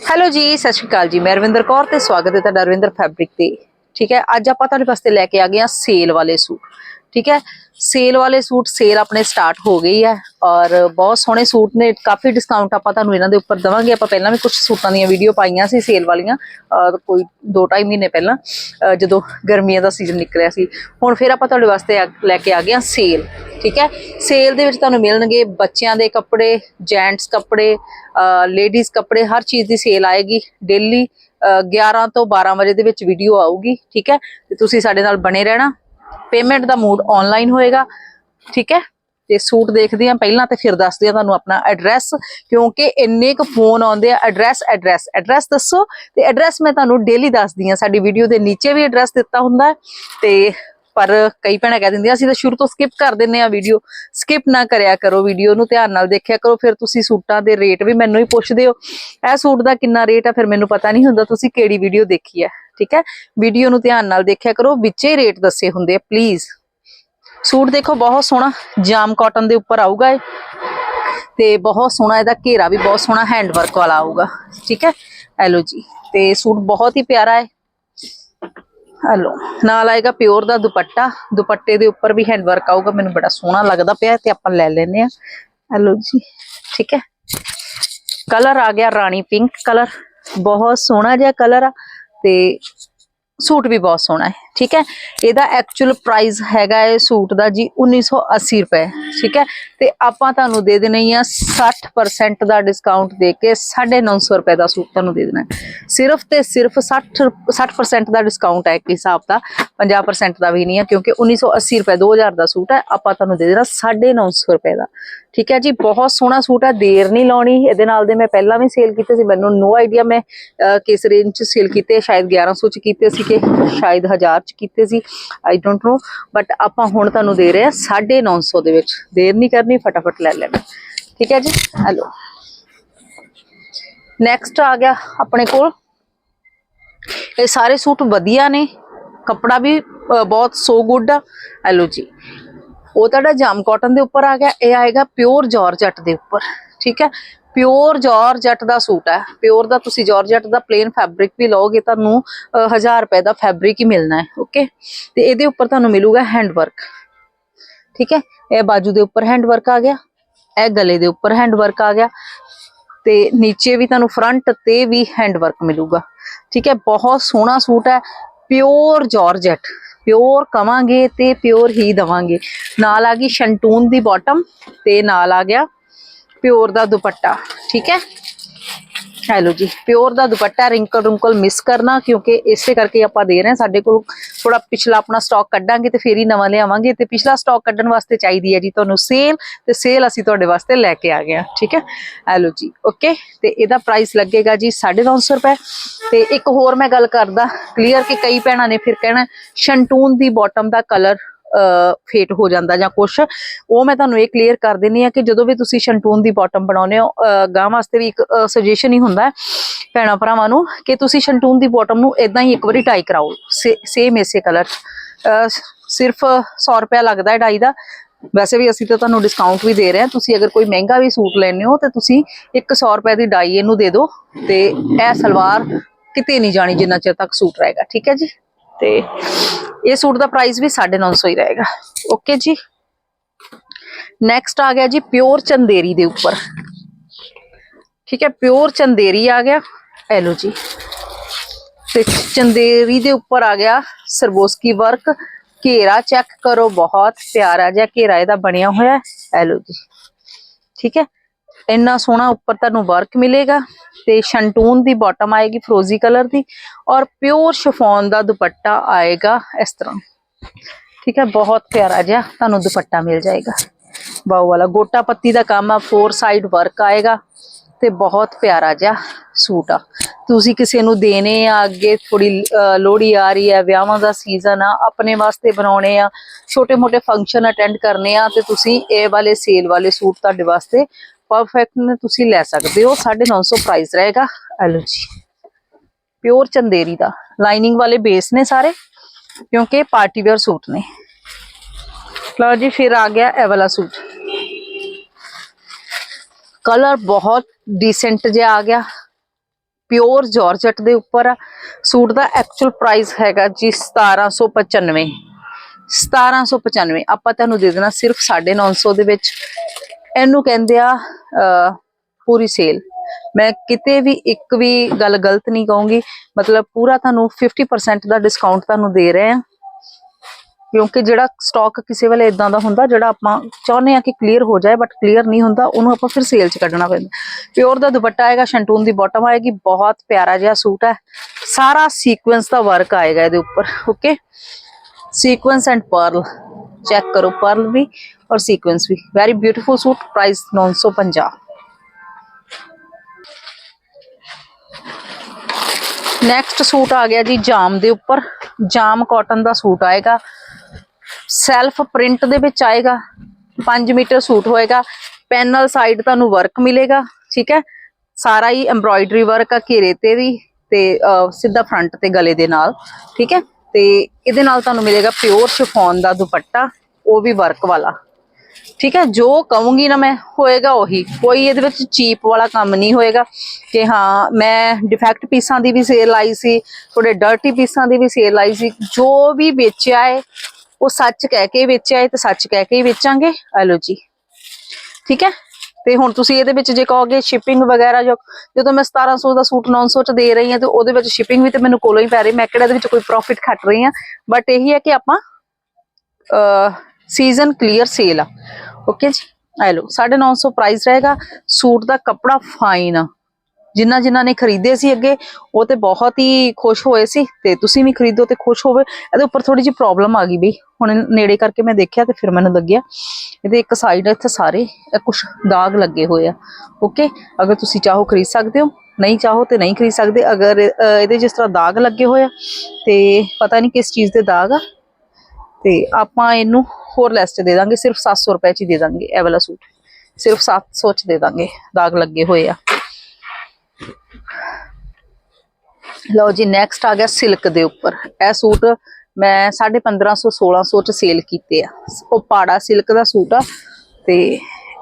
Hello ਜੀ, ਸਤਿ ਸ਼੍ਰੀ ਅਕਾਲ ਜੀ। ਮੈਂ ਰਵਿੰਦਰ ਕੌਰ ਤੇ ਸਵਾਗਤ ਹੈ ਤੁਹਾਡਾ ਰਵਿੰਦਰ ਫੈਬਰਿਕ ਤੇ। ਠੀਕ ਹੈ, ਅੱਜ ਆਪਾਂ ਤੁਹਾਡੇ ਵਾਸਤੇ ਲੈ ਕੇ ਆ ਗਏ ਆ ਸੇਲ ਵਾਲੇ ਸੂਟ। ਠੀਕ ਹੈ? ਸੇਲ ਵਾਲੇ ਸੂਟ ਸੇਲ ਆਪਣੇ ਸਟਾਰਟ ਹੋ ਗਈ ਹੈ ਔਰ ਬਹੁਤ ਸੋਹਣੇ ਸੂਟ ਨੇ, ਕਾਫੀ ਡਿਸਕਾਊਂਟ ਆਪਾਂ ਤੁਹਾਨੂੰ ਇਹਨਾਂ ਦੇ ਉੱਪਰ ਦਵਾਂਗੇ। ਆਪਾਂ ਪਹਿਲਾਂ ਵੀ ਕੁਝ ਸੂਟਾਂ ਦੀਆਂ ਵੀਡੀਓ ਪਾਈਆਂ ਸੀ ਸੇਲ ਵਾਲੀਆਂ ਅਹ ਕੋਈ 2-2.5 ਮਹੀਨੇ ਪਹਿਲਾਂ ਜਦੋਂ ਗਰਮੀਆਂ ਦਾ ਸੀਜ਼ਨ ਨਿਕਲਿਆ ਸੀ। ਹੁਣ ਫਿਰ ਆਪਾਂ ਤੁਹਾਡੇ ਵਾਸਤੇ ਆ- ਲੈ ਕੇ ਆ ਗਏ ਆ ਸੇਲ ਠੀਕ ਹੈ? ਸੇਲ ਦੇ ਵਿੱਚ ਤੁਹਾਨੂੰ ਮਿਲਣਗੇ ਬੱਚਿਆਂ ਦੇ ਕੱਪੜੇ ਜੈਂਟਸ ਕੱਪੜੇ ਲੇਡੀਜ਼ ਕੱਪੜੇ, ਹਰ ਚੀਜ਼ ਦੀ ਸੇਲ ਆਏਗੀ। ਡੇਲੀ 11 ਤੋਂ 12 ਵਜੇ ਦੇ ਵਿੱਚ ਵੀਡੀਓ ਆਊਗੀ, ਠੀਕ ਹੈ? ਤੇ ਤੁਸੀਂ ਸਾਡੇ ਨਾਲ ਬਣੇ ਰਹਿਣਾ। ਪੇਮੈਂਟ ਦਾ ਮੋਡ ਆਨਲਾਈਨ ਹੋਏਗਾ, ਠੀਕ ਹੈ? ਤੇ ਸੂਟ ਦੇਖਦੇ ਆ ਪਹਿਲਾਂ ਤੇ ਫਿਰ ਦੱਸਦੇ ਆ ਤੁਹਾਨੂੰ ਆਪਣਾ ਐਡਰੈਸ ਕਿਉਂਕਿ ਇੰਨੇ ਕੁ ਫੋਨ ਆਉਂਦੇ ਆ ਐਡਰੈਸ ਐਡਰੈਸ ਐਡਰੈਸ ਦੱਸੋ। ਤੇ ਐਡਰੈਸ ਮੈਂ ਤੁਹਾਨੂੰ ਡੇਲੀ ਦੱਸਦੀ ਆ ਸਾਡੀ ਵੀਡੀਓ ਦੇ ਨੀਚੇ ਵੀ ਐਡਰੈਸ ਦਿੱਤਾ ਹੁੰਦਾ ਤੇ ਪਰ ਕਈ ਭੈਣਾਂ ਕਹਿ ਦਿੰਦੀਆਂ, ਅਸੀਂ ਤਾਂ ਸ਼ੁਰੂ ਤੋਂ ਸਕਿਪ ਕਰ ਦਿੰਨੇ ਆ ਵੀਡੀਓ ਸਕਿਪ ਨਾ ਕਰਿਆ ਕਰੋ ਵੀਡੀਓ ਨੂੰ, ਧਿਆਨ ਨਾਲ ਦੇਖਿਆ ਕਰੋ, ਫਿਰ ਤੁਸੀਂ ਸੂਟਾਂ ਦੇ ਰੇਟ ਵੀ ਮੈਨੂੰ ਹੀ ਪੁੱਛਦੇ ਹੋ। ਇਹ ਸੂਟ ਦਾ ਕਿੰਨਾ ਰੇਟ ਹੈ ਫਿਰ ਮੈਨੂੰ ਪਤਾ ਨਹੀਂ ਹੁੰਦਾ ਤੁਸੀਂ ਕਿਹੜੀ ਵੀਡੀਓ ਦੇਖੀ ਹੈ। ਠੀਕ ਹੈ? ਵੀਡੀਓ ਨੂੰ ਧਿਆਨ ਨਾਲ ਦੇਖਿਆ ਕਰੋ, ਵਿੱਚੇ ਰੇਟ ਦੱਸੇ ਹੁੰਦੇ ਆ ਪਲੀਜ਼ ਸੂਟ ਦੇਖੋ, ਬਹੁਤ ਸੋਹਣਾ, ਜਾਮ ਕਾਟਨ ਦੇ ਉੱਪਰ ਆਊਗਾ ਇਹ। ਤੇ ਬਹੁਤ ਸੋਹਣਾ ਇਹਦਾ ਘੇਰਾ ਵੀ, ਬਹੁਤ ਸੋਹਣਾ ਹੈਂਡ ਵਰਕ ਵਾਲਾ ਆਊਗਾ, ਠੀਕ ਹੈ? ਐਲੋ ਜੀ, ਤੇ ਸੂਟ ਬਹੁਤ ਹੀ ਪਿਆਰਾ ਹੈ। ਹਲੋ ਨਾਲ ਆਏਗਾ ਪਿਓਰ ਦਾ ਦੁਪੱਟਾ, ਦੁਪੱਟੇ ਦੇ ਉੱਪਰ ਵੀ ਹੈਂਡ ਵਰਕ ਆਊਗਾ, ਮੈਨੂੰ ਬੜਾ ਸੋਹਣਾ ਲੱਗਦਾ ਪਿਆ, ਤੇ ਆਪਾਂ ਲੈ ਲੈਨੇ ਆ ਹਲੋ ਜੀ, ਠੀਕ ਹੈ? ਕਲਰ ਆ ਗਿਆ ਰਾਣੀ ਪਿੰਕ ਕਲਰ ਬਹੁਤ ਸੋਹਣਾ ਜਿਹਾ ਕਲਰ ਆ। ਤੇ ਸੂਟ ਵੀ ਬਹੁਤ ਸੋਹਣਾ ਹੈ, ਠੀਕ ਹੈ? ਇਹਦਾ ਐਕਚੁਅਲ ਪ੍ਰਾਈਸ ਹੈਗਾ ਹੈ ਸੂਟ ਦਾ ਜੀ 1980 ਰੁਪਏ, ਠੀਕ ਹੈ? ਤੇ ਆਪਾਂ ਤੁਹਾਨੂੰ ਦੇ ਦੇਣਾ ਹੀ ਆ 60% ਦਾ ਡਿਸਕਾਊਂਟ ਦੇ ਕੇ 950 ਰੁਪਏ ਦਾ ਸੂਟ ਤੁਹਾਨੂੰ ਦੇ ਦੇਣਾ ਸਿਰਫ ਤੇ ਸਿਰਫ 60 60% ਦਾ ਡਿਸਕਾਊਂਟ ਹੈ ਇੱਕ ਹਿਸਾਬ ਦਾ 50% ਦਾ ਵੀ ਨਹੀਂ ਹੈ, ਕਿਉਂਕਿ 1980 ਰੁਪਏ 2000 ਦਾ ਸੂਟ ਹੈ, ਆਪਾਂ ਤੁਹਾਨੂੰ ਦੇ ਦੇਣਾ 950 ਰੁਪਏ ਦਾ। ਠੀਕ ਹੈ ਜੀ, ਬਹੁਤ ਸੋਹਣਾ ਸੂਟ ਆ ਦੇਰ ਨਹੀਂ ਲਾਉਣੀ। ਇਹਦੇ ਨਾਲ ਦੇ ਮੈਂ ਪਹਿਲਾਂ ਵੀ ਸੇਲ ਕੀਤੇ ਸੀ, ਮੈਨੂੰ ਨੋ ਆਈਡੀਆ ਮੈਂ ਕਿਸ ਰੇਂਜ ਚ ਸੇਲ ਕੀਤੇ, ਸ਼ਾਇਦ 1100 ਚ ਕੀਤੇ ਸੀ ਕਿ ਸ਼ਾਇਦ 1000 ਚ ਕੀਤੇ ਸੀ ਆਈ ਡੋਂਟ ਨੋ ਬਟ ਆਪਾਂ ਹੁਣ ਤੁਹਾਨੂੰ ਦੇ ਰਹੇ ਹਾਂ 950 ਦੇ ਵਿੱਚ। ਦੇਰ ਨਹੀਂ ਕਰਨੀ, ਫਟਾਫਟ ਲੈ ਲੈਣਾ। ਠੀਕ ਹੈ ਜੀ, ਹਲੋ। ਨੈਕਸਟ ਆ ਗਿਆ ਆਪਣੇ ਕੋਲ। ਇਹ ਸਾਰੇ ਸੂਟ ਵਧੀਆ ਨੇ। ਕੱਪੜਾ ਵੀ ਬਹੁਤ ਸੋ ਗੁੱਡ ਆ। ਹਲੋ ਜੀ। ਉਹ ਤੁਹਾਡਾ ਜਾਮ ਕਾਟਨ ਦੇ ਉੱਪਰ ਆ ਗਿਆ, ਇਹ ਆਏਗਾ ਪਿਓਰ ਜਾਰਜਟ ਦੇ ਉੱਪਰ, ਠੀਕ ਹੈ? ਪਿਓਰ ਜਾਰਜਟ ਦਾ ਸੂਟ ਹੈ ਪਿਓਰ ਦਾ ਤੁਸੀਂ ਜਾਰਜਟ ਦਾ ਪਲੇਨ ਫੈਬਰਿਕ ਵੀ ਲਓਗੇ, ਤੁਹਾਨੂੰ 1000 ਰੁਪਏ ਦਾ ਫੈਬਰਿਕ ਹੀ ਮਿਲਣਾ ਹੈ ਓਕੇ ਤੇ ਇਹਦੇ ਉੱਪਰ ਤੁਹਾਨੂੰ ਮਿਲੂਗਾ ਹੈਂਡ ਵਰਕ ਠੀਕ ਹੈ? ਇਹ ਬਾਜੂ ਦੇ ਉੱਪਰ ਹੈਂਡ ਵਰਕ ਆ ਗਿਆ, ਇਹ ਗਲੇ ਦੇ ਉੱਪਰ ਹੈਂਡ ਵਰਕ ਆ ਗਿਆ, ਤੇ ਨੀਚੇ ਵੀ ਤੁਹਾਨੂੰ ਫਰੰਟ ਤੇ ਵੀ ਹੈਂਡ ਵਰਕ ਮਿਲੂਗਾ, ਠੀਕ ਹੈ? ਬਹੁਤ ਸੋਹਣਾ ਸੂਟ ਹੈ ਪਿਓਰ ਜਾਰਜਟ ਪਿਓਰ ਕਵਾਂਗੇ ਤੇ ਪਿਓਰ ਹੀ ਦਵਾਂਗੇ। ਨਾਲ ਆ ਗਈ ਸ਼ੰਟੂਨ ਦੀ ਬਾਟਮ ਤੇ ਨਾਲ ਆ ਗਿਆ ਪਿਓਰ ਦਾ ਦੁਪੱਟਾ, ਠੀਕ ਹੈ? ਹੈਲੋ ਜੀ, ਪਿਓਰ ਦਾ ਦੁਪੱਟਾ ਰਿੰਕਲ ਰਿੰਕਲ ਮਿਸ ਕਰਨਾ, ਕਿਉਂਕਿ ਇਸੇ ਕਰਕੇ ਆਪਾਂ ਦੇ ਰਹੇ ਹਾਂ, ਸਾਡੇ ਕੋਲ ਥੋੜਾ ਪਿਛਲਾ ਆਪਣਾ ਸਟਾਕ ਕੱਢਾਂਗੇ ਤੇ ਫੇਰ ਹੀ ਨਵਾਂ ਲਿਆਵਾਂਗੇ ਤੇ ਪਿਛਲਾ ਸਟਾਕ ਕੱਢਣ ਵਾਸਤੇ ਚਾਹੀਦੀ ਹੈ ਜੀ ਤੁਹਾਨੂੰ ਸੇਲ ਤੇ ਸੇਲ ਅਸੀਂ ਤੁਹਾਡੇ ਵਾਸਤੇ ਲੈ ਕੇ ਆ ਗਏ ਹਾਂ, ਠੀਕ ਹੈ? ਹੈਲੋ ਜੀ ਓਕੇ ਤੇ ਇਹਦਾ ਪ੍ਰਾਈਸ ਲੱਗੇਗਾ ਜੀ 950 ਰੁਪਏ। ਤੇ ਇੱਕ ਹੋਰ ਮੈਂ ਗੱਲ ਕਰਦਾ ਕਲੀਅਰ ਕਿ ਕਈ ਭੈਣਾਂ ਨੇ ਫਿਰ ਕਹਿਣਾ, ਸ਼ੰਟੂਨ ਦੀ ਬਾਟਮ ਦਾ ਕਲਰ ਫੇਟ ਹੋ ਜਾਂਦਾ ਜਾਂ ਕੁਛ, ਉਹ ਮੈਂ ਤੁਹਾਨੂੰ ਇਹ ਕਲੀਅਰ ਕਰ ਦਿੰਨੀ ਆ ਕਿ ਜਦੋਂ ਵੀ ਤੁਸੀਂ ਸ਼ੰਟੂਨ ਦੀ ਬਾਟਮ ਬਣਾਉਨੇ ਹੋ ਗਾਂ ਵਾਸਤੇ ਵੀ ਇੱਕ ਸੁਜੈਸ਼ਨ ਹੀ ਹੁੰਦਾ ਹੈ, ਭੈਣਾਂ ਭਰਾਵਾਂ ਨੂੰ, ਕਿ ਤੁਸੀਂ ਸ਼ੰਟੂਨ ਦੀ ਬਾਟਮ ਨੂੰ ਇਦਾਂ ਹੀ ਇੱਕ ਵਾਰੀ ਟਾਈ ਕਰਾਓ ਸੇਮ ਇਸੇ ਕਲਰ ਸਿਰਫ 100 ਰੁਪਏ ਲੱਗਦਾ ਹੈ ਡਾਈ ਦਾ। ਵੈਸੇ ਵੀ ਅਸੀਂ ਤਾਂ ਤੁਹਾਨੂੰ ਡਿਸਕਾਊਂਟ ਵੀ ਦੇ ਰਹੇ ਹਾਂ, ਤੁਸੀਂ ਅਗਰ ਕੋਈ ਮਹਿੰਗਾ ਵੀ ਸੂਟ ਲੈਣੇ ਹੋ, ਤੇ ਤੁਸੀਂ 100 ਰੁਪਏ ਦੀ ਡਾਈ ਇਹਨੂੰ ਦੇ ਦਿਓ, ਤੇ ਇਹ ਸਲਵਾਰ ਕਿਤੇ ਨਹੀਂ ਜਾਣੀ ਜਿੰਨਾ ਚਿਰ ਤੱਕ ਸੂਟ ਰਹੇਗਾ, ਠੀਕ ਹੈ ਜੀ? ਤੇ ਇਹ ਸੂਟ ਦਾ ਪ੍ਰਾਈਸ ਵੀ 950 ਹੀ ਰਹੇਗਾ। ਓਕੇ ਜੀ? ਨੈਕਸਟ ਆ ਗਿਆ ਜੀ ਪਿਓਰ ਚੰਦੇਰੀ ਦੇ ਉੱਪਰ। ਠੀਕ ਹੈ ਪਿਓਰ ਚੰਦੇਰੀ ਆ ਗਿਆ। ਇਹ ਲਓ ਜੀ। ਤੇ ਚੰਦੇਰੀ ਦੇ ਉੱਪਰ ਆ ਗਿਆ ਸਰਬੋਸਕੀ ਵਰਕ ਘੇਰਾ ਚੈੱਕ ਕਰੋ, ਬਹੁਤ ਪਿਆਰਾ ਜਿਹਾ ਘੇਰਾ ਇਹਦਾ ਬਣਿਆ ਹੋਇਆ ਹੈ। ਇਹ ਜੀ। ਠੀਕ ਹੈ ਇੰਨਾ ਸੋਹਣਾ ਉੱਪਰ ਤੁਹਾਨੂੰ ਵਰਕ ਮਿਲੇਗਾ ਤੇ ਸ਼ੰਟੂਨ ਦੀ ਬਾਟਮ ਆਏਗੀ ਫਰੋਜ਼ੀ ਕਲਰ ਦੀ ਔਰ ਪਿਓਰ ਸ਼ਿਫੋਨ ਦਾ ਦੁਪੱਟਾ ਆਏਗਾ ਇਸ ਤਰ੍ਹਾਂ। ਠੀਕ ਹੈ, ਬਹੁਤ ਪਿਆਰਾ ਜਿਹਾ ਤੁਹਾਨੂੰ ਦੁਪੱਟਾ ਮਿਲ ਜਾਏਗਾ। ਬਾਉ ਵਾਲਾ ਗੋਟਾ ਪੱਤੀ ਦਾ ਕੰਮ ਆ ਫੋਰ ਸਾਈਡ ਵਰਕ ਆਏਗਾ ਤੇ ਬਹੁਤ ਪਿਆਰਾ ਜਿਹਾ ਸੂਟ ਆ। ਤੁਸੀਂ ਕਿਸੇ ਨੂੰ ਦੇਣੇ ਆ ਅੱਗੇ ਥੋੜੀ ਲੋਹੜੀ ਆ ਰਹੀ ਹੈ, ਵਿਆਹਾਂ ਦਾ ਸੀਜ਼ਨ ਆ, ਆਪਣੇ ਵਾਸਤੇ ਬਣਾਉਣੇ ਆ ਛੋਟੇ ਮੋਟੇ ਫੰਕਸ਼ਨ ਅਟੈਂਡ ਕਰਨੇ ਆ ਤੇ ਤੁਸੀਂ ਇਹ ਵਾਲੇ ਸੇਲ ਵਾਲੇ ਸੂਟ ਤੁਹਾਡੇ ਵਾਸਤੇ ਪਰਫੈਕਟ ਤੁਸੀਂ ਲੈ ਸਕਦੇ ਹੋ 950 ਪ੍ਰਾਈਸ ਰਹੇਗਾ। ਐਲੋ ਜੀ। ਪਿਓਰ ਚੰਦੇਰੀ ਦਾ। ਲਾਈਨਿੰਗ ਵਾਲੇ ਬੇਸ ਨੇ ਸਾਰੇ, ਕਿਉਂਕਿ ਪਾਰਟੀ ਵੇਅਰ ਸੂਟ ਨੇ। ਲਓ ਜੀ, ਫਿਰ ਆ ਗਿਆ ਇਹ ਵਾਲਾ ਸੂਟ। ਕਲਰ ਬਹੁਤ ਡੀਸੈਂਟ ਜਿਹਾ ਆ ਗਿਆ। ਪਿਓਰ ਜਾਰਜਟ ਦੇ ਉੱਪਰ ਆ। ਸੂਟ ਦਾ ਐਕਚੁਅਲ ਪ੍ਰਾਈਸ ਹੈਗਾ ਜੀ 1795 1795 ਆਪਾਂ ਤੁਹਾਨੂੰ ਦੇ ਦੇਣਾ ਸਿਰਫ 950 ਦੇ ਵਿੱਚ। ਇਹਨੂੰ ਕਹਿੰਦੇ ਆ ਪੂਰੀ ਸੇਲ ਮੈਂ ਕਿਤੇ ਵੀ ਇੱਕ ਵੀ ਗੱਲ ਗਲਤ ਨਹੀਂ ਕਹੂੰਗੀ। ਮਤਲਬ ਪੂਰਾ ਤੁਹਾਨੂੰ 50% ਦਾ ਡਿਸਕਾਊਂਟ ਤੁਹਾਨੂੰ ਦੇ ਰਹੇ ਆ। ਕਿਉਂਕਿ ਜਿਹੜਾ ਸਟਾਕ ਕਿਸੇ ਵੇਲੇ ਇਦਾਂ ਦਾ ਹੁੰਦਾ, ਜਿਹੜਾ ਆਪਾਂ ਚਾਹੁੰਦੇ ਆ ਕਿ ਕਲੀਅਰ ਹੋ ਜਾਏ ਬਟ ਕਲੀਅਰ ਨਹੀਂ ਹੁੰਦਾ, ਉਹਨੂੰ ਆਪਾਂ ਫਿਰ ਸੇਲ 'ਚ ਕੱਢਣਾ ਪੈਂਦਾ। ਪਿਓਰ ਦਾ ਦੁਪੱਟਾ ਆਏਗਾ ਸ਼ੈਂਟੂਨ ਦੀ ਬਾਟਮ ਆਏਗੀ, ਬਹੁਤ ਪਿਆਰਾ ਜਿਹਾ ਸੂਟ ਹੈ। ਸਾਰਾ ਸੀਕੁਐਂਸ ਦਾ ਵਰਕ ਆਏਗਾ ਇਹਦੇ ਉੱਪਰ okay sequence and pearl check ਕਰੋ ਪਰਲ ਵੀ ਔਰ ਸੀਕੁਐਂਸ ਵੀ very beautiful suit price 950 next suit ਆ ਗਿਆ ਜੀ ਜਾਮ ਦੇ ਉੱਪਰ ਜਾਮ ਕਾਟਨ ਦਾ ਸੂਟ ਆਏਗਾ ਸੈਲਫ ਪ੍ਰਿੰਟ ਦੇ ਵਿੱਚ ਆਏਗਾ 5 ਮੀਟਰ ਸੂਟ ਹੋਏਗਾ ਪੈਨਲ ਸਾਈਡ ਤੁਹਾਨੂੰ ਵਰਕ ਮਿਲੇਗਾ ਠੀਕ ਹੈ ਸਾਰਾ ਹੀ ਐਮਬ੍ਰੋਇਡਰੀ ਵਰਕ ਆ ਘੇਰੇ ਤੇ ਵੀ ਤੇ ਸਿੱਧਾ ਫਰੰਟ ਤੇ ਗਲੇ ਦੇ ਨਾਲ ਠੀਕ ਹੈ ਤੇ ਇਹਦੇ ਨਾਲ ਤੁਹਾਨੂੰ ਮਿਲੇਗਾ ਪਿਓਰ ਸ਼ਿਫੋਨ ਦਾ ਦੁਪੱਟਾ, ਉਹ ਵੀ ਵਰਕ ਵਾਲਾ। ਠੀਕ ਹੈ, ਜੋ ਕਹੂੰਗੀ ਨਾ ਮੈਂ, ਹੋਏਗਾ ਉਹੀ। ਕੋਈ ਇਹਦੇ ਵਿੱਚ ਚੀਪ ਵਾਲਾ ਕੰਮ ਨਹੀਂ ਹੋਏਗਾ ਕਿ ਹਾਂ, ਮੈਂ ਡਿਫੈਕਟ ਪੀਸਾਂ ਦੀ ਵੀ ਸੇਲ ਆਈ ਸੀ ਥੋੜੇ ਡਰਟੀ ਪੀਸਾਂ ਦੀ ਵੀ ਸੇਲ ਆਈ ਸੀ। ਜੋ ਵੀ ਵੇਚਿਆ ਹੈ ਉਹ ਸੱਚ ਕਹਿ ਕੇ ਵੇਚਿਆ ਹੈ ਤੇ ਸੱਚ ਕਹਿ ਕੇ ਹੀ ਵੇਚਾਂਗੇ। ਆ ਜੀ। ਠੀਕ ਹੈ ਤੇ ਹੁਣ ਤੁਸੀਂ ਇਹਦੇ ਵਿੱਚ ਜੇ ਕਹੋਗੇ ਸ਼ਿਪਿੰਗ ਵਗੈਰਾ ਜੋ, ਜਦੋਂ ਮੈਂ 1700 ਦਾ ਸੂਟ 900 ਚ ਦੇ ਰਹੀ ਹਾਂ ਤੇ ਉਹਦੇ ਵਿੱਚ ਸ਼ਿਪਿੰਗ ਵੀ ਤੇ ਮੈਨੂੰ ਕੋਲੋਂ ਹੀ ਪੈ ਰਹੀ, ਮੈਂ ਕਿਹੜਾ ਇਹਦੇ ਵਿੱਚ ਕੋਈ ਪ੍ਰੋਫਿਟ ਖੱਟ ਰਹੀ ਹਾਂ। ਬਟ ਇਹੀ ਹੈ ਕਿ ਆਪਾਂ ਸੀਜ਼ਨ ਕਲੀਅਰ ਸੇਲ ਆ। ਓਕੇ ਜੀ? ਆ ਲਓ 950 ਪ੍ਰਾਈਸ ਰਹੇਗਾ, ਸੂਟ ਦਾ ਕੱਪੜਾ ਫਾਈਨ ਆ। ਜਿਨ੍ਹਾਂ ਜਿਨ੍ਹਾਂ ਨੇ ਖਰੀਦੇ ਸੀ ਅੱਗੇ, ਉਹ ਤੇ ਬਹੁਤ ਹੀ ਖੁਸ਼ ਹੋਏ ਸੀ ਤੇ ਤੁਸੀਂ ਵੀ ਖਰੀਦੋ ਤੇ ਖੁਸ਼ ਹੋਵੇ। ਇਹਦੇ ਉੱਪਰ ਥੋੜੀ ਜਿਹੀ ਪ੍ਰੋਬਲਮ ਆ ਗਈ ਬਈ। ਹੁਣ ਨੇੜੇ ਕਰਕੇ ਮੈਂ ਦੇਖਿਆ ਤੇ ਫਿਰ ਮੈਨੂੰ ਲੱਗਿਆ ਇਹਦੇ ਇੱਕ ਸਾਈਡ ਇੱਥੇ ਸਾਰੇ ਕੁਝ ਦਾਗ ਲੱਗੇ ਹੋਏ ਆ। ਓਕੇ ਅਗਰ ਤੁਸੀਂ ਚਾਹੋ ਖਰੀਦ ਸਕਦੇ ਹੋ, ਨਹੀਂ ਚਾਹੋ ਤੇ ਨਹੀਂ ਖਰੀਦ ਸਕਦੇ। ਅਗਰ ਇਹਦੇ ਜਿਸ ਤਰ੍ਹਾਂ ਦਾਗ ਲੱਗੇ ਹੋਏ ਆ ਤੇ ਪਤਾ ਨਹੀਂ ਕਿਸ ਚੀਜ਼ ਦੇ ਦਾਗ ਆ, ਤੇ ਆਪਾਂ ਇਹਨੂੰ ਹੋਰ ਲੈਸ ਚ ਦੇ ਦਾਂਗੇ। ਸਿਰਫ 700 ਰੁਪਏ ਚ ਹੀ ਦੇ ਦਾਂਗੇ ਇਹ ਵਾਲਾ ਸੂਟ। ਸਿਰਫ 700 ਚ ਦੇ ਦਾਂਗੇ ਦਾਗ ਲੱਗੇ ਹੋਏ ਆ। ਲਓ ਜੀ ਨੈਕਸਟ ਆ ਗਿਆ ਸਿਲਕ ਦੇ ਉੱਪਰ। ਇਹ ਸੂਟ ਮੈਂ 1550 1600 ਚ ਸੇਲ ਕੀਤੇ ਆ। ਉਹ ਪਾੜਾ ਸਿਲਕ ਦਾ ਸੂਟ ਆ ਤੇ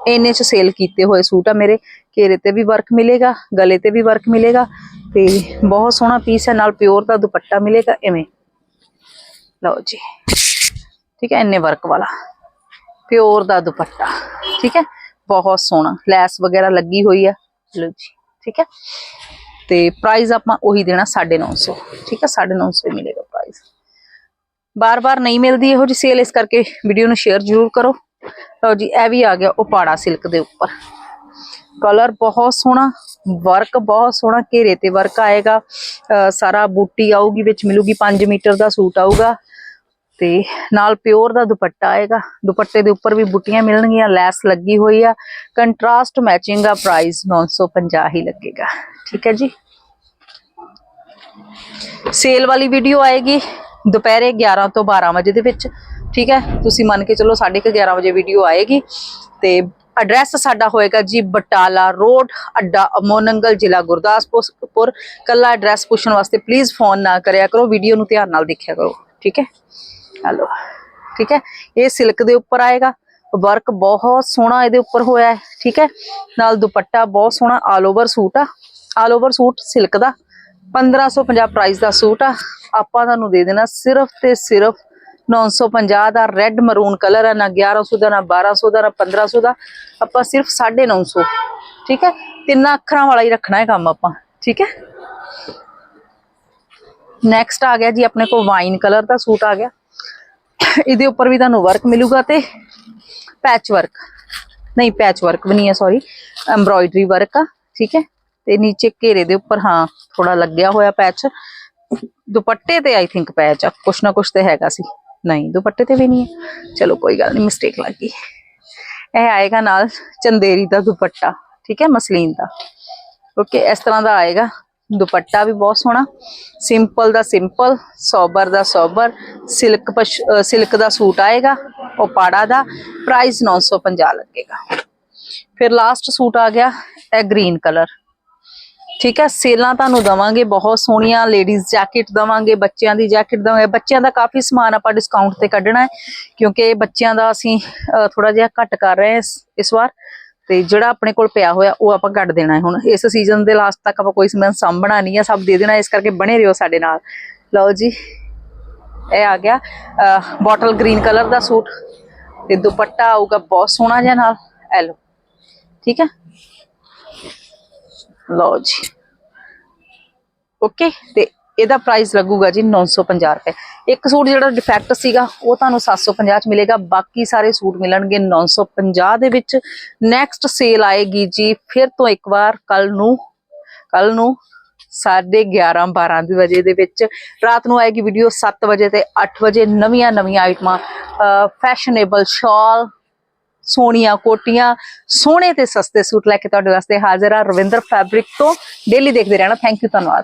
ਇਹਨੇ ਚ ਸੇਲ ਕੀਤੇ ਹੋਏ ਸੂਟ ਆ। ਮੇਰੇ ਘੇਰੇ ਤੇ ਵੀ ਵਰਕ ਮਿਲੇਗਾ, ਗਲੇ ਤੇ ਵੀ ਵਰਕ ਮਿਲੇਗਾ ਤੇ ਬਹੁਤ ਸੋਹਣਾ ਪੀਸ ਹੈ ਨਾਲ ਪਿਓਰ ਦਾ ਦੁਪੱਟਾ ਮਿਲੇਗਾ ਐਵੇਂ ਲਓ ਜੀ, ਠੀਕ ਹੈ ਇੰਨੇ ਵਰਕ ਵਾਲਾ। ਪਿਓਰ ਦਾ ਦੁਪੱਟਾ, ਠੀਕ ਹੈ ਬਹੁਤ ਸੋਹਣਾ। ਲੈਸ ਵਗੈਰਾ ਲੱਗੀ ਹੋਈ ਆ। ਲਓ ਜੀ। ਠੀਕ ਹੈ? ਤੇ ਪ੍ਰਾਈਸ ਆਪਾਂ ਉਹੀ ਦੇਣਾ 950 ਠੀਕ ਹੈ? 950 ਮਿਲੇਗਾ ਪ੍ਰਾਈਸ ਬਾਰ-ਬਾਰ ਨਹੀਂ ਮਿਲਦੀ ਇਹੋ ਜੀ ਸੇਲ ਇਸ ਕਰਕੇ ਵੀਡੀਓ ਨੂੰ ਸ਼ੇਅਰ ਜ਼ਰੂਰ ਕਰੋ। ਲਓ ਜੀ, ਇਹ ਵੀ ਆ ਗਿਆ ਉਹ ਪਾੜਾ ਸਿਲਕ ਦੇ ਉੱਪਰ। ਕਲਰ ਬਹੁਤ ਸੋਹਣਾ ਵਰਕ ਬਹੁਤ ਸੋਹਣਾ, ਘੇਰੇ ਤੇ ਵਰਕ ਆਏਗਾ। ਸਾਰਾ ਬੂਟੀ ਆਊਗੀ, ਵਿੱਚ ਮਿਲੂਗੀ 5 ਮੀਟਰ ਦਾ ਸੂਟ ਆਊਗਾ। ਤੇ ਨਾਲ ਪਿਓਰ ਦਾ ਦੁਪੱਟਾ ਆਏਗਾ। ਦੁਪੱਟੇ ਦੇ ਉੱਪਰ ਵੀ ਬੁੱਟੀਆਂ ਮਿਲਣਗੀਆਂ, ਲੈਸ ਲੱਗੀ ਹੋਈ ਆ। ਕੰਟਰਾਸਟ ਮੈਚਿੰਗ ਦਾ ਪ੍ਰਾਈਸ 950 ਹੀ ਲੱਗੇਗਾ। ਠੀਕ ਹੈ ਜੀ? ਸੇਲ ਵਾਲੀ ਵੀਡੀਓ ਆਏਗੀ ਦੁਪਹਿਰੇ 11 ਤੋਂ 12 ਵਜੇ ਦੇ ਵਿੱਚ। ਠੀਕ ਹੈ? ਤੁਸੀਂ ਮੰਨ ਕੇ ਚੱਲੋ 11:30 ਵਜੇ ਵੀਡੀਓ ਆਏਗੀ। ਤੇ ਐਡਰੈਸ ਸਾਡਾ ਹੋਏਗਾ ਜੀ ਬਟਾਲਾ ਰੋਡ, ਅੱਡਾ ਅਮੋਨੰਗਲ, ਜ਼ਿਲ੍ਹਾ ਗੁਰਦਾਸਪੁਰ ਕੱਲਾ ਐਡਰੈਸ ਪੁੱਛਣ ਵਾਸਤੇ ਪਲੀਜ਼ ਫੋਨ ਨਾ ਕਰਿਆ ਕਰੋ, ਵੀਡੀਓ ਨੂੰ ਧਿਆਨ ਨਾਲ ਦੇਖਿਆ ਕਰੋ। ਠੀਕ ਹੈ? ਹਲੋ। ਠੀਕ ਹੈ? ਇਹ ਸਿਲਕ ਦੇ ਉੱਪਰ ਆਏਗਾ। ਵਰਕ ਬਹੁਤ ਸੋਹਣਾ ਇਹਦੇ ਉੱਪਰ ਹੋਇਆ ਹੈ। ਠੀਕ ਹੈ? ਨਾਲ ਦੁਪੱਟਾ ਬਹੁਤ ਸੋਹਣਾ ਆਲ ਓਵਰ ਸੂਟ ਆ। ਆਲ ਓਵਰ ਸੂਟ ਸਿਲਕ ਦਾ। 1550 ਪ੍ਰਾਈਸ ਦਾ ਸੂਟ ਆ। ਆਪਾਂ ਤੁਹਾਨੂੰ ਦੇ ਦੇਣਾ ਸਿਰਫ ਤੇ ਸਿਰਫ 950 ਦਾ ਰੈੱਡ ਮਰੂਨ ਕਲਰ ਆ। ਨਾ 1100 ਦਾ, ਨਾ 1200 ਦਾ, ਨਾ 1500 ਦਾ। ਆਪਾਂ ਸਿਰਫ 950 ਠੀਕ ਹੈ? ਤਿੰਨਾਂ ਅੱਖਰਾਂ ਵਾਲਾ ਹੀ ਰੱਖਣਾ ਹੈ ਕੰਮ ਆਪਾਂ। ਠੀਕ ਹੈ? ਨੈਕਸਟ ਆ ਗਿਆ ਜੀ, ਆਪਣੇ ਕੋਲ ਵਾਈਨ ਕਲਰ ਦਾ ਸੂਟ ਆ ਗਿਆ। ਇਹਦੇ ਉੱਪਰ ਵੀ ਤੁਹਾਨੂੰ ਵਰਕ ਮਿਲੂਗਾ ਤੇ ਪੈਚ ਵਰਕ ਨਹੀਂ ਪੈਚ ਵਰਕ ਵੀ ਨਹੀਂ ਹੈ ਸੌਰੀ ਐਮਬ੍ਰੋਇਡਰੀ ਵਰਕ ਆ, ਠੀਕ ਹੈ? ਤੇ ਨੀਚੇ ਘੇਰੇ ਦੇ ਉੱਪਰ, ਹਾਂ ਥੋੜਾ ਲੱਗਿਆ ਹੋਇਆ ਪੈਚ ਦੁਪੱਟੇ ਤੇ ਆਈ ਥਿੰਕ ਪੈਚ ਆ, ਕੁਛ ਨਾ ਕੁਛ ਤੇ ਹੈਗਾ ਸੀ। ਨਹੀਂ, ਦੁਪੱਟੇ ਤੇ ਵੀ ਨਹੀਂ ਹੈ। ਚਲੋ, ਕੋਈ ਗੱਲ ਨਹੀਂ ਮਿਸਟੇਕ ਲੱਗ ਗਈ। ਇਹ ਆਏਗਾ ਨਾਲ ਚੰਦੇਰੀ ਦਾ ਦੁਪੱਟਾ, ਠੀਕ ਹੈ? ਮਸਲੀਨ ਦਾ। ਓਕੇ ਇਸ ਤਰ੍ਹਾਂ ਦਾ ਆਏਗਾ। ਦੁਪੱਟਾ ਵੀ ਬਹੁਤ ਸੋਹਣਾ। ਸਿੰਪਲ ਦਾ ਸਿੰਪਲ, ਸੋਬਰ ਦਾ ਸੋਬਰ, ਸਿਲਕ ਸਿਲਕ ਦਾ ਸੂਟ ਆਏਗਾ, ਉਹ ਪਾੜਾ ਦਾ ਪ੍ਰਾਈਸ 950 ਲੱਗੇਗਾ। ਫਿਰ ਲਾਸਟ ਸੂਟ ਆ ਗਿਆ, ਇਹ ਗ੍ਰੀਨ ਕਲਰ ਠੀਕ ਹੈ, ਸੇਲਾਂ ਤੁਹਾਨੂੰ ਦਵਾਂਗੇ, ਬਹੁਤ ਸੋਹਣੀਆਂ ਲੇਡੀਜ਼ ਜੈਕਟ ਦਵਾਂਗੇ, ਬੱਚਿਆਂ ਦੀ ਜੈਕਟ ਦਵਾਂਗੇ। ਬੱਚਿਆਂ ਦਾ ਕਾਫੀ ਸਮਾਨ ਆਪਾਂ ਡਿਸਕਾਊਂਟ ਤੇ ਕੱਢਣਾ ਹੈ, ਕਿਉਂਕਿ ਬੱਚਿਆਂ ਦਾ ਅਸੀਂ ਥੋੜਾ ਜਿਹਾ ਘੱਟ ਕਰ ਰਹੇ ਹਾਂ ਇਸ- ਇਸ ਵਾਰ। ਤੇ ਜਿਹੜਾ ਆਪਣੇ ਕੋਲ ਪਿਆ ਹੋਇਆ, ਉਹ ਆਪਾਂ ਕੱਢ ਦੇਣਾ ਹੈ ਹੁਣ। ਇਸ ਸੀਜ਼ਨ ਦੇ ਲਾਸਟ ਤੱਕ ਆਪਾਂ ਕੋਈ ਸਮਾਨ ਸਾਂਭਣਾ ਨਹੀਂ ਹੈ, ਸਭ ਦੇ ਦੇਣਾ, ਇਸ ਕਰਕੇ ਬਣੇ ਰਹੋ ਸਾਡੇ ਨਾਲ। ਲਓ ਜੀ, ਇਹ ਆ ਗਿਆ ਬੋਟਲ ਗ੍ਰੀਨ ਕਲਰ ਦਾ ਸੂਟ। ਤੇ ਦੁਪੱਟਾ ਆਊਗਾ ਬਹੁਤ ਸੋਹਣਾ ਜਿਹਾ ਨਾਲ, ਇਹ ਲਓ, ਠੀਕ ਹੈ? ਲਓ ਜੀ। ਓਕੇ ਤੇ ਇਹਦਾ ਪ੍ਰਾਈਸ ਲੱਗੂਗਾ ਜੀ 950 ਰੁਪਏ। ਇੱਕ ਸੂਟ ਜਿਹੜਾ ਡਿਫੈਕਟ ਸੀਗਾ, ਉਹ ਤੁਹਾਨੂੰ 750 ਚ ਮਿਲੇਗਾ। ਬਾਕੀ ਸਾਰੇ ਸੂਟ ਮਿਲਣਗੇ 950 ਦੇ ਵਿੱਚ। ਨੈਕਸਟ ਸੇਲ ਆਏਗੀ ਜੀ, ਫਿਰ ਤੋਂ ਇੱਕ ਵਾਰ ਕੱਲ ਨੂੰ ਕੱਲ ਨੂੰ 11:30 12 ਦੇ ਵਜੇ ਦੇ ਵਿੱਚ। ਰਾਤ ਨੂੰ ਆਏਗੀ ਵੀਡੀਓ 7 ਵਜੇ ਤੇ 8 ਵਜੇ, ਨਵੀਆਂ ਨਵੀਆਂ ਆਈਟਮਾਂ ਫੈਸ਼ਨੇਬਲ ਸ਼ਾਲ ਸੋਹਣੀਆਂ ਕੋਟੀਆਂ, ਸੋਹਣੇ ਤੇ ਸਸਤੇ ਸੂਟ ਲੈ ਕੇ ਤੁਹਾਡੇ ਵਾਸਤੇ ਹਾਜ਼ਰ ਆ ਰਵਿੰਦਰ ਫੈਬਰਿਕ ਤੋਂ। ਡੇਲੀ ਦੇਖਦੇ ਰਹਿਣਾ। ਥੈਂਕ ਯੂ ਧੰਨਵਾਦ।